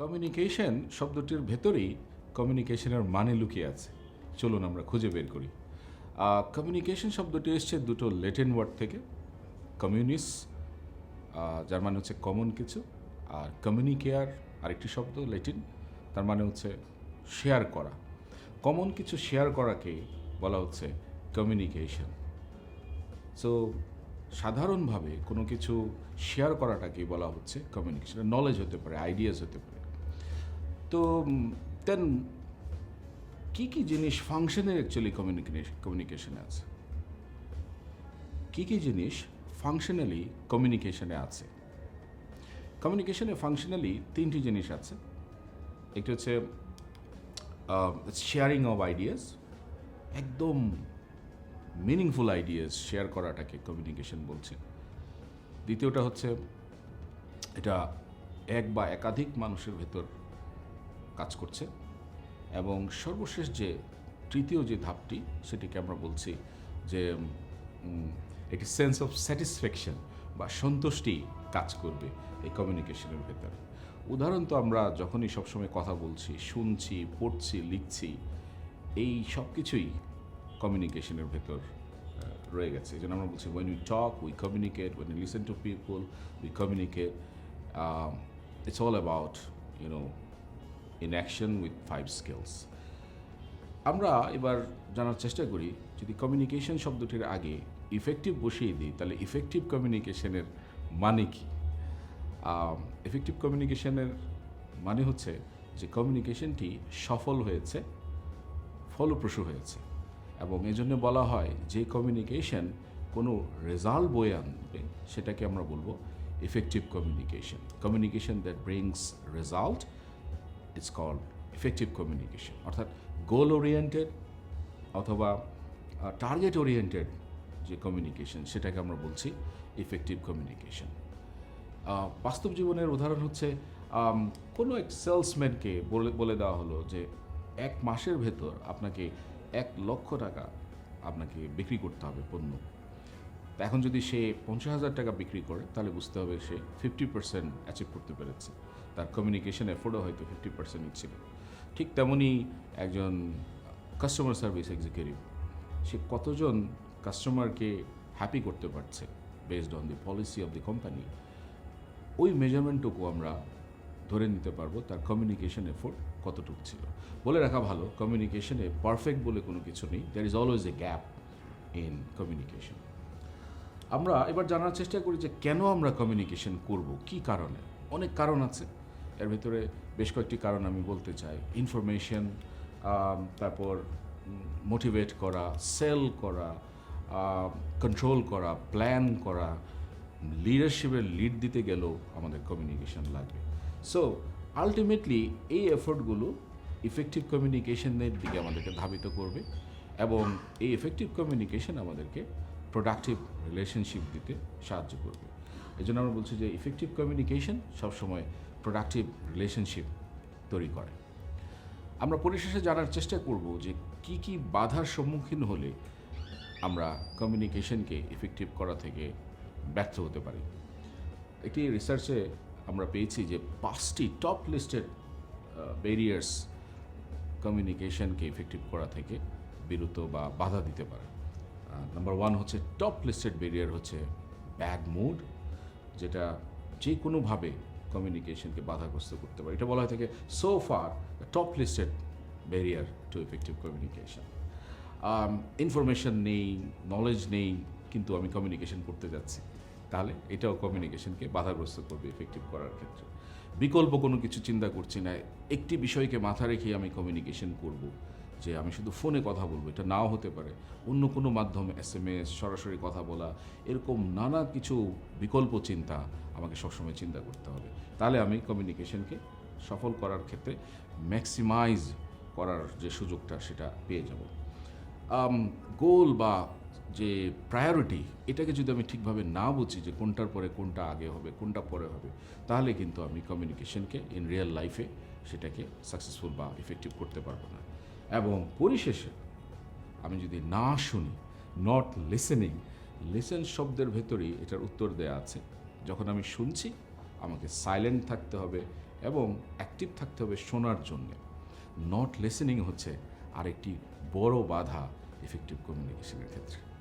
Communication শব্দটির ভেতরেই কমিউনিকেশনের মানে লুকিয়ে আছে। চলুন আমরা খুঁজে বের করি। কমিউনিকেশন শব্দটি এসছে দুটো লেটেন ওয়ার্ড থেকে। কমিউনিস যার মানে হচ্ছে কমন কিছু, আর কমিউনিকেয়ার আরেকটি শব্দ লেটিন তার মানে হচ্ছে শেয়ার করা। কমন কিছু শেয়ার করাকে বলা হচ্ছে কমিউনিকেশন সো সাধারণভাবে কোনো কিছু শেয়ার করাটাকেই বলা হচ্ছে কমিউনিকেশন নলেজ হতে পারে আইডিয়াস হতে পারে। তো দেন কী কী জিনিস ফাংশনের অ্যাকচুয়ালি কমিউনিকেশন কমিউনিকেশনে আছে? কী কী জিনিস ফাংশনালি কমিউনিকেশনে আছে? কমিউনিকেশনে ফাংশনালি তিনটি জিনিস আছে। একটি হচ্ছে শেয়ারিং অফ আইডিয়াস একদম মিনিংফুল আইডিয়াস শেয়ার করাটাকে কমিউনিকেশন বলছে। দ্বিতীয়টা হচ্ছে, এটা এক বা একাধিক মানুষের ভেতর কাজ করছে। এবং সর্বশেষ যে তৃতীয় যে ধাপটি, সেটিকে আমরা বলছি যে একটি সেন্স অফ স্যাটিসফ্যাকশন বা সন্তুষ্টি কাজ করবে এই কমিউনিকেশনের ভেতরে। উদাহরণ তো আমরা যখনই সবসময় কথা বলছি, শুনছি, পড়ছি, লিখছি, এই সব কিছুই কমিউনিকেশনের ভেতর রয়ে গেছে। যেন আমরা বলছি when we talk we communicate when you listen to people we communicate it's all about you know in action with five skills আমরা এবার জানার চেষ্টা করি, যদি কমিউনিকেশন শব্দটির আগে ইফেক্টিভ বসিয়ে দিই, তাহলে ইফেক্টিভ কমিউনিকেশনের মানে কি? এফেক্টিভ কমিউনিকেশনের মানে হচ্ছে যে কমিউনিকেশনটি সফল হয়েছে, ফলপ্রসূ হয়েছে, এবং এই জন্য বলা হয় যে কমিউনিকেশন কোনো রেজাল্ট বয়ে আনবে, সেটাকে আমরা বলব effective communication communication that brings result it's called effective communication অর্থাৎ গোল ওরিয়েন্টেড অথবা টার্গেট ওরিয়েন্টেড যে কমিউনিকেশন সেটাকে আমরা বলছি ইফেক্টিভ কমিউনিকেশন বাস্তব জীবনের উদাহরণ হচ্ছে কোনো এক সেলসম্যানকে বলে বলে দেওয়া হলো যে এক মাসের ভেতর আপনাকে এক লক্ষ টাকা আপনাকে বিক্রি করতে হবে পণ্য। এখন যদি সে পঞ্চাশ হাজার টাকা বিক্রি করে, তাহলে বুঝতে হবে সে ফিফটি পার্সেন্ট অ্যাচিভ করতে পেরেছে। তার কমিউনিকেশন এফোর্ডও হয়তো ফিফটি পার্সেন্টই ছিল ঠিক তেমনই একজন কাস্টমার সার্ভিস এক্সিকিউটিভ সে কতজন কাস্টমারকে হ্যাপি করতে পারছে based on the policy of the company ওই মেজারমেন্টটুকু আমরা ধরে নিতে পারব তার কমিউনিকেশন এফোর্ট কতটুকু ছিল। বলে রাখা ভালো কমিউনিকেশনে পারফেক্ট বলে কোনো কিছু নেই। There is always a gap in communication আমরা এবার জানার চেষ্টা করি যে কেন আমরা কমিউনিকেশন করব? কি কারণে? অনেক কারণ আছে। এর ভিতরে বেশ কয়েকটি কারণ আমি বলতে চাই। ইনফরমেশন তারপর মোটিভেট করা সেল করা কন্ট্রোল করা প্ল্যান করা লিডারশিপের লিড দিতে গেলেও আমাদের কমিউনিকেশন লাগবে। সো আলটিমেটলি এই এফোর্টগুলো ইফেক্টিভ কমিউনিকেশনের দিকে আমাদেরকে ধাবিত করবে এবং এই এফেক্টিভ কমিউনিকেশন আমাদেরকে প্রোডাক্টিভ রিলেশনশিপ দিতে সাহায্য করবে। এই জন্য আমরা বলছি যে ইফেক্টিভ কমিউনিকেশন সবসময় প্রোডাক্টিভ রিলেশনশিপ তৈরি করে। আমরা পরিশেষে জানার চেষ্টা করব যে কি কি বাধার সম্মুখীন হলে আমরা কমিউনিকেশনকে ইফেক্টিভ করা থেকে ব্যর্থ হতে পারি। একটি রিসার্চে আমরা পেয়েছি যে পাঁচটি টপ লিস্টেড ব্যারিয়ার্স কমিউনিকেশনকে ইফেক্টিভ করা থেকে বিরত বা বাধা দিতে পারে। নাম্বার ওয়ান হচ্ছে টপ লিস্টেড ব্যারিয়ার হচ্ছে ব্যাড মুড যেটা যে কোনোভাবে কমিউনিকেশনকে বাধাগ্রস্ত করতে পারে। এটা বলা হয় থাকে so far top listed barrier to effective communication information নেই নলেজ নেই, কিন্তু আমি কমিউনিকেশন করতে যাচ্ছি। তাহলে এটাও কমিউনিকেশনকে বাধাগ্রস্ত করবে এফেক্টিভ করার ক্ষেত্রে। বিকল্প কোনো কিছু চিন্তা করছি না। একটি বিষয়কে মাথা রেখে আমি কমিউনিকেশন করব। যে আমি শুধু ফোনে কথা বলব, এটা নাও হতে পারে। অন্য কোনো মাধ্যমে এস এম এস সরাসরি কথা বলা, এরকম নানা কিছু বিকল্প চিন্তা আমাকে সবসময় চিন্তা করতে হবে। তাহলে আমি কমিউনিকেশনকে সফল করার ক্ষেত্রে ম্যাক্সিমাইজ করার যে সুযোগটা সেটা পেয়ে যাব। গোল বা যে প্রায়োরিটি এটাকে যদি আমি ঠিকভাবে না বুঝি যে কোনটার পরে কোনটা আগে হবে, কোনটা পরে হবে, তাহলে কিন্তু আমি কমিউনিকেশনকে ইন রিয়েল লাইফে সেটাকে সাকসেসফুল বা ইফেক্টিভ করতে পারব না। এবং পরিশেষে আমি যদি না শুনি নট লিসেনিং লিসেন শব্দের ভেতরেই এটার উত্তর দেয়া আছে। যখন আমি শুনছি, আমাকে সাইলেন্ট থাকতে হবে এবং অ্যাক্টিভ থাকতে হবে শোনার জন্যে। নট লিসেনিং হচ্ছে আরেকটি বড় বাধা ইফেক্টিভ কমিউনিকেশনের ক্ষেত্রে।